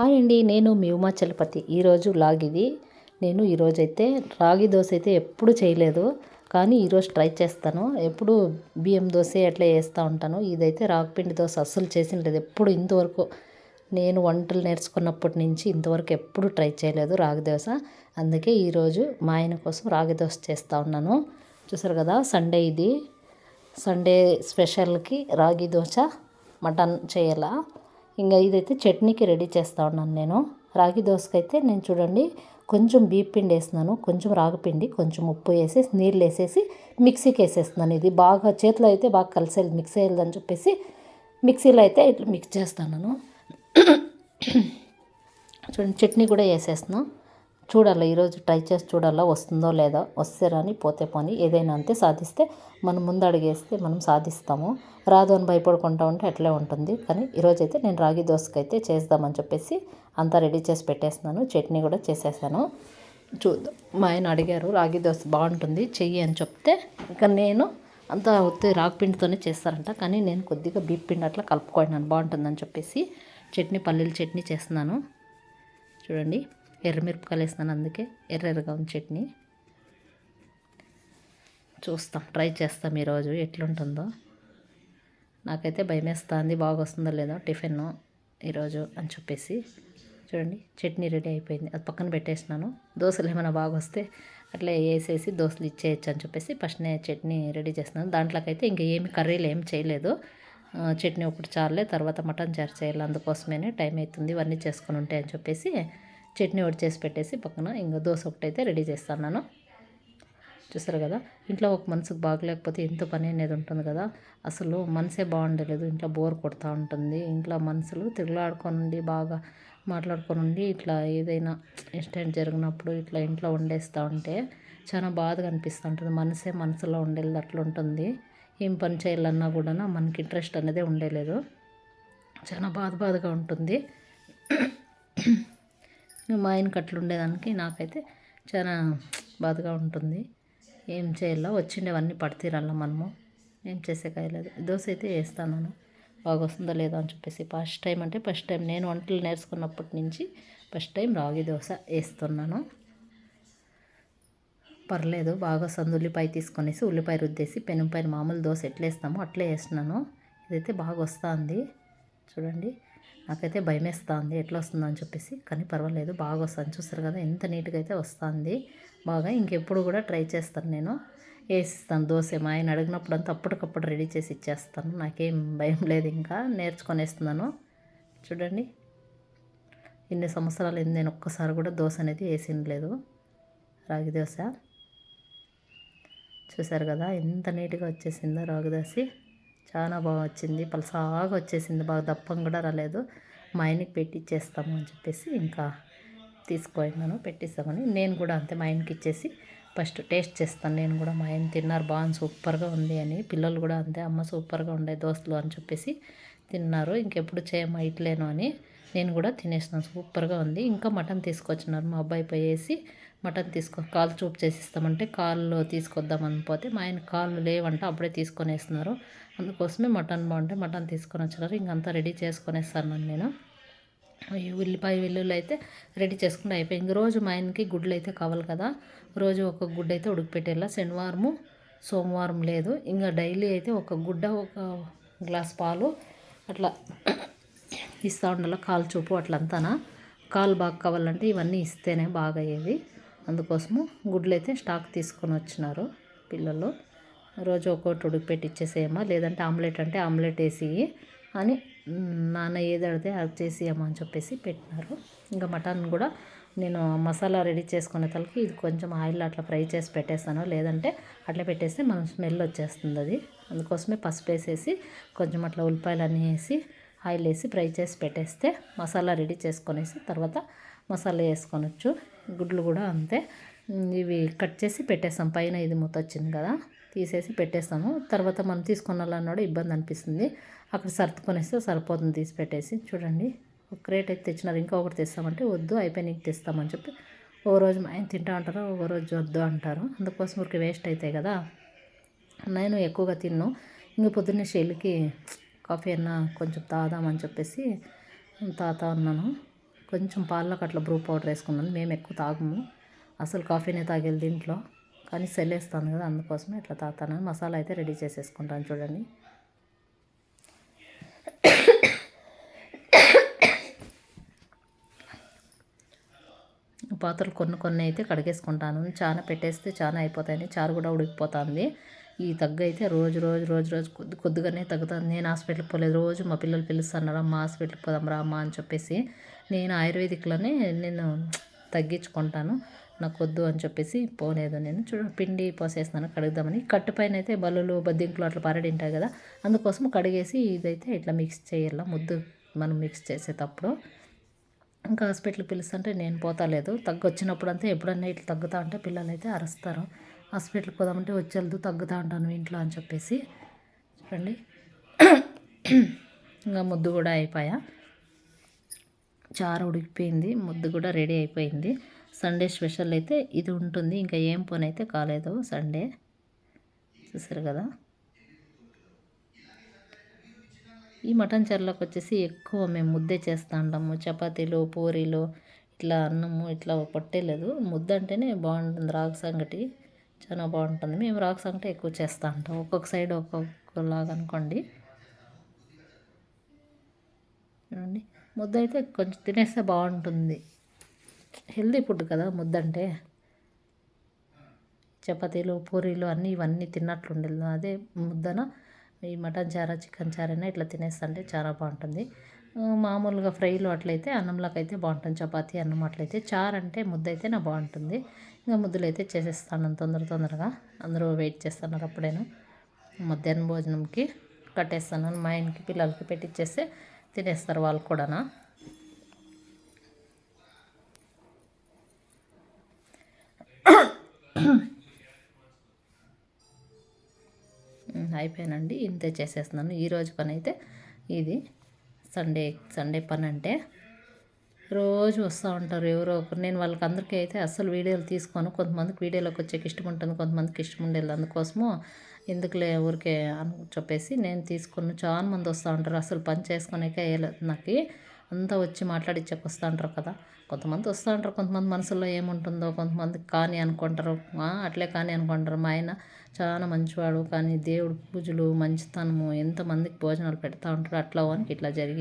Hi అండి నేను మీ ఉమా చలపతి. ఈరోజు లాగిది నేను ఈరోజైతే రాగి దోశ అయితే ఎప్పుడు చేయలేదు కానీ ఈరోజు ట్రై చేస్తాను. ఎప్పుడు బియ్యం దోశ అట్లా వేస్తూ ఉంటాను. ఇదైతే రాగిపిండి దోశ అస్సలు చేసిన లేదు. ఎప్పుడు ఇంతవరకు నేను వంటలు నేర్చుకున్నప్పటి నుంచి ఇంతవరకు ఎప్పుడు ట్రై చేయలేదు రాగి దోశ. అందుకే ఈరోజు మా ఆయన కోసం రాగి దోశ చేస్తూ ఉన్నాను. చూసారు కదా సండే ఇది. సండే స్పెషల్కి రాగి దోశ మటన్ చేయాలా. ఇంకా ఇదైతే చట్నీకి రెడీ చేస్తూ ఉన్నాను నేను. రాగి దోశకైతే నేను చూడండి కొంచెం బీప్ పిండి వేస్తున్నాను కొంచెం రాగిపిండి కొంచెం ఉప్పు వేసేసి నీళ్ళు వేసేసి మిక్సీకి వేసేస్తున్నాను. ఇది బాగా చేతిలో అయితే బాగా కలిసేది మిక్స్ అయ్యేదని చెప్పేసి మిక్సీలో అయితే ఇట్లా మిక్స్ చేస్తాను చూడండి చట్నీ కూడా వేసేస్తున్నాను చూడాలి ఈరోజు ట్రై చేసి చూడాలా వస్తుందో లేదో వస్తే రాని పోతే పోని ఏదైనా అంతే సాధిస్తే మనం ముందు అడిగేస్తే మనం సాధిస్తాము. రాదు అని భయపడుకుంటా ఉంటే అట్లే ఉంటుంది. కానీ ఈరోజు అయితే నేను రాగి దోశకైతే చేద్దామని చెప్పేసి అంతా రెడీ చేసి పెట్టేస్తున్నాను. చట్నీ కూడా చేసేసాను. చూద్దాం. మా ఆయన అడిగారు రాగి దోశ బాగుంటుంది చెయ్యి అని చెప్తే ఇంకా నేను అంతా వస్తే రాగి పిండితోనే చేస్తారంట. కానీ నేను కొద్దిగా బీప్ పిండి అట్లా కలుపుకోండి బాగుంటుందని చెప్పేసి చట్నీ పల్లీల చట్నీ చేస్తున్నాను. చూడండి. ఎర్రమిరపకాయలు వేస్తున్నాను అందుకే ఎర్రెర్రగా ఉంది చట్నీ. చూస్తాం ట్రై చేస్తాం ఈరోజు ఎట్లుంటుందో. నాకైతే భయం వేస్తుంది బాగా వస్తుందో లేదో టిఫిన్ ఈరోజు అని చెప్పేసి. చూడండి చట్నీ రెడీ అయిపోయింది. అది పక్కన పెట్టేసినాను. దోశలు ఏమైనా బాగా వస్తే అట్లా వేసేసి దోశలు ఇచ్చేయచ్చు అని చెప్పేసి ఫస్ట్ నేను చట్నీ రెడీ చేస్తున్నాను. దాంట్లోకైతే ఇంకా ఏమి కర్రీలు ఏం చేయలేదు. చట్నీ ఒకటి చాలే తర్వాత మటన్ చారు చేయాలి అందుకోసమే టైం అవుతుంది ఇవన్నీ చేసుకుని ఉంటాయి అని చెప్పేసి చట్నీ ఒకటి చేసి పెట్టేసి పక్కన ఇంకా దోశ ఒకటి అయితే రెడీ నేను. చూసారు కదా? ఇంట్లో ఒక మనసుకు బాగలేకపోతే ఎంత పని అనేది ఉంటుంది కదా? అసలు మనసే బాగుండలేదు ఇంట్లో బోర్ కొడుతూ ఉంటుంది. ఇంట్లో మనసులు తిరుగులాడుకొని బాగా మాట్లాడుకొని ఉండి ఇట్లా ఏదైనా ఇన్సిడెంట్ జరిగినప్పుడు ఇట్లా ఇంట్లో వండేస్తూ ఉంటే చాలా బాధగా అనిపిస్తూ ఉంటుంది. మనసే మనసులో ఉండేది అట్లా ఉంటుంది. ఏం పని చేయాలన్నా కూడా మనకి ఇంట్రెస్ట్ అనేది ఉండేలేదు. చాలా బాధ బాధగా ఉంటుంది. మా ఆయనకి అట్లా ఉండేదానికి నాకైతే చాలా బాధగా ఉంటుంది. ఏం చేయాలో? వచ్చిండేవన్నీ పడితీరాల మనము? ఏం చేసే కాయలేదు. దోశ అయితే వేస్తాను బాగా వస్తుందో లేదో అని చెప్పేసి ఫస్ట్ టైం అంటే ఫస్ట్ టైం నేను వంటలు నేర్చుకున్నప్పటి నుంచి ఫస్ట్ టైం రాగి దోశ వేస్తున్నాను. పర్లేదు బాగా వస్తుంది. ఉల్లిపాయ తీసుకొనేసి ఉల్లిపాయ రుద్దేసి పెనం మామూలు దోశ ఎట్లా వేస్తామో అట్లే వేస్తున్నాను. ఇదైతే బాగా వస్తుంది చూడండి. నాకైతే భయం వేస్తుంది ఎట్లా వస్తుందని చెప్పేసి. కానీ పర్వాలేదు బాగా వస్తుంది చూస్తారు కదా ఎంత నీట్గా అయితే వస్తుంది. బాగా ఇంకెప్పుడు కూడా ట్రై చేస్తాను నేను. వేసిస్తాను దోశ. మా ఆయన అడిగినప్పుడు అంతా అప్పటికప్పుడు రెడీ చేసి ఇచ్చేస్తాను. నాకేం భయం లేదు ఇంకా. నేర్చుకొనేస్తున్నాను. చూడండి. ఇన్ని సంవత్సరాలు అయింది. నేను ఒక్కసారి కూడా దోశ అనేది వేసింది లేదు. రాగి దోశ. చూశారు కదా ఎంత నీట్గా వచ్చేసిందో రాగి దోశ. చాలా బాగా వచ్చింది. పలసాగా వచ్చేసింది. బాగా దప్పం కూడా రాలేదు. మా ఆయనకి పెట్టిచ్చేస్తాము అని చెప్పేసి ఇంకా తీసుకున్నాను పెట్టిస్తామని. నేను కూడా అంతే మా ఆయనకి ఇచ్చేసి ఫస్ట్ టేస్ట్ చేస్తాను. నేను కూడా మా ఆయన తిన్నారు బాగా సూపర్గా ఉంది అని. పిల్లలు కూడా అంతే అమ్మ సూపర్గా ఉండే దోస్తులు అని చెప్పేసి తిన్నారు. ఇంకెప్పుడు చేయమా ఇట్లేను అని. నేను కూడా తినేసినాను సూపర్గా ఉంది. ఇంకా మటన్ తీసుకొచ్చినారు మా అబ్బాయి పోయేసి. మటన్ తీసుకో కాలు చూపు చేసిస్తామంటే కాళ్ళు తీసుకొద్దామని పోతే మా ఆయన కాళ్ళు లేవంటే అప్పుడే తీసుకొనేస్తున్నారు. అందుకోసమే మటన్ బాగుంటే మటన్ తీసుకొని వచ్చినారు ఇంకంతా రెడీ చేసుకొనేస్తాను నేను. ఉల్లిపాయ వెల్లుల్లి అయితే రెడీ చేసుకుంటే అయిపోయి ఇంక రోజు మా ఆయనకి గుడ్లు అయితే కావాలి కదా. రోజు ఒక గుడ్డ అయితే ఉడికిపెట్టేలా. శనివారము సోమవారం లేదు. ఇంకా డైలీ అయితే ఒక గుడ్డ ఒక గ్లాస్ పాలు అట్లా ఇస్తూ ఉండాలి. కాలు చూపు అట్లంతానా. కాలు బాగా కావాలంటే ఇవన్నీ ఇస్తేనే బాగా అయ్యేది అందుకోసము గుడ్లు అయితే స్టాక్ తీసుకొని వచ్చినారు పిల్లలు. రోజు ఒక్కొక్కటి ఉడికిపెట్టి ఇచ్చేసేయమ్మా లేదంటే ఆమ్లెట్ అంటే ఆమ్లెట్ వేసి అని నాన్న ఏది అడితే అది చేసేయమ్మా అని చెప్పేసి పెట్టినారు. ఇంకా మటన్ కూడా నేను మసాలా రెడీ చేసుకునే తలకి ఇది కొంచెం ఆయిల్ అట్లా ఫ్రై చేసి పెట్టేస్తాను. లేదంటే అట్లా పెట్టేస్తే మనం స్మెల్ వచ్చేస్తుంది అది. అందుకోసమే పసుపు వేసేసి కొంచెం అట్లా ఉల్లిపాయలు అన్నీ వేసి ఆయిల్ వేసి ఫ్రై చేసి పెట్టేస్తే మసాలా రెడీ చేసుకొనేసి తర్వాత మసాలా వేసుకొనొచ్చు. గుడ్లు కూడా అంతే. ఇవి కట్ చేసి పెట్టేస్తాం. పైన ఇది మూత వచ్చింది కదా తీసేసి పెట్టేస్తాము. తర్వాత మనం తీసుకున్నాలన్నాడు ఇబ్బంది అనిపిస్తుంది. అక్కడ సర్దుకొనేస్తే సరిపోతుంది తీసి పెట్టేసి. చూడండి ఒక క్రేట్ అయితే తెచ్చినారు. ఇంకా ఒకటి తెస్తామంటే వద్దు అయిపోయి నీకు తెస్తామని చెప్పి ఓ రోజు మా ఆయన తింటా అంటారు ఒక రోజు వద్దు అంటారు. అందుకోసం ఊరికి వేస్ట్ అవుతాయి కదా. నేను ఎక్కువగా తిన్ను. ఇంక పొద్దున్నే షెల్కి కాఫీ అన్నా కొంచెం తాగుదామని చెప్పేసి తాతా ఉన్నాను. కొంచెం పాలలోకి అట్లా బ్రూ పౌడర్ వేసుకున్నాను. మేము ఎక్కువ తాగము. అసలు కాఫీనే తాగేది దీంట్లో. కానీ సెల్లేస్తాను కదా అందుకోసమే ఇట్లా తాగుతాను. మసాలా అయితే రెడీ చేసేసుకుంటాను చూడండి. పాత్రలు కొన్ని కొన్ని అయితే కడిగేసుకుంటాను. చాలా పెట్టేస్తే చాలా అయిపోతాయని చారు కూడా ఉడికిపోతుంది. ఈ తగ్గు అయితే రోజు రోజు రోజు రోజు కొద్ది కొద్దిగానే తగ్గుతుంది. నేను హాస్పిటల్కి పోలేదు. రోజు మా పిల్లలు పిలుస్తున్నారు అమ్మ హాస్పిటల్కి పోదాం రా అమ్మ అని చెప్పేసి నేను ఆయుర్వేదిక్లోనే నేను తగ్గించుకుంటాను. నాకు వద్దు అని చెప్పేసి పోలేదు నేను. చూడ పిండి పోసేస్తాను కడుగుదామని. కట్టు పైన అయితే బల్లులు బద్దింకులు అట్లా పారడి ఉంటాయి కదా అందుకోసం కడిగేసి ఇదైతే ఇట్లా మిక్స్ చేయాల ముద్దు మనం మిక్స్ చేసేటప్పుడు. ఇంకా హాస్పిటల్కి పిలుస్తుంటే నేను పోతాలేదు తగ్గు వచ్చినప్పుడు అంతా ఎప్పుడన్నా ఇట్లా తగ్గుతా ఉంటే పిల్లలు అయితే అరుస్తారు. హాస్పిటల్కి పోదామంటే వచ్చేది తగ్గుతా ఉంటాను ఇంట్లో అని చెప్పేసి. చూడండి. ఇంకా ముద్దు కూడా అయిపోయా. చారు ఉడికిపోయింది ముద్దు కూడా రెడీ అయిపోయింది. సండే స్పెషల్ అయితే ఇది ఉంటుంది. ఇంకా ఏం పని అయితే కాలేదు సండే. చూసారు కదా? ఈ మటన్ చారులోకి వచ్చేసి ఎక్కువ మేము ముద్దే చేస్తూ ఉంటాము. చపాతీలు పూరీలు ఇట్లా అన్నము ఇట్లా పట్టేలేదు. ముద్ద అంటేనే బాగుంటుంది. రాగి సంగటి చాలా బాగుంటుంది. మేము రాగి సంగటి ఎక్కువ చేస్తూ ఉంటాం. ఒక్కొక్క సైడ్ ఒక్కొక్కలాగా అనుకోండి. చూడండి. ముద్ద అయితే కొంచెం తినేస్తే బాగుంటుంది. హెల్దీ ఫుడ్ కదా ముద్ద అంటే చపాతీలు పూరీలు అన్నీ ఇవన్నీ తిన్నట్లు ఉండదు అదే ముద్దన? ఈ మటన్ చారా చికెన్ చారైనా ఇట్లా తినేస్తుంటే చాలా బాగుంటుంది. మామూలుగా ఫ్రైలు అట్లయితే అన్నంలోకి అయితే బాగుంటుంది. చపాతీ అన్నం అట్లయితే చారు అంటే ముద్ద అయితే నా బాగుంటుంది. ఇంకా ముద్దలు అయితే చేసేస్తాను తొందర తొందరగా. అందరూ వెయిట్ చేస్తున్నారు అప్పుడేను? మధ్యాహ్నం భోజనంకి కట్టేస్తాను. మా ఆయనకి పిల్లలకి పెట్టిచ్చేస్తే తినేస్తారు వాళ్ళు కూడానా? అయిపోయానండి ఇంతే చేసేస్తున్నాను. ఈరోజు పని అయితే ఇది. సండే సండే పని అంటే రోజు వస్తూ ఉంటారు ఎవరో ఒకరు. నేను వాళ్ళకి అందరికీ అయితే అస్సలు వీడియోలు తీసుకోను. కొంతమందికి వీడియోలోకి వచ్చేకి ఇష్టం ఉంటుంది కొంతమందికి ఇష్టం ఉండేది అందుకోసము ఎందుకులే ఊరికే అని చెప్పేసి నేను తీసుకుని చాలా మంది వస్తూ ఉంటారు. అసలు పని చేసుకునేకే నాకు అంతా వచ్చి మాట్లాడి వస్తూ ఉంటారు కదా. కొంతమంది వస్తూ ఉంటారు. కొంతమంది మనసులో ఏముంటుందో కొంతమంది కానీ అనుకుంటారు. అట్లే కానీ అనుకుంటారు. మా ఆయన చాలా మంచివాడు. కానీ దేవుడు పూజలు మంచితనము ఎంతమందికి భోజనాలు పెడతా ఉంటారు అట్లా వానికి ఇట్లా జరిగింది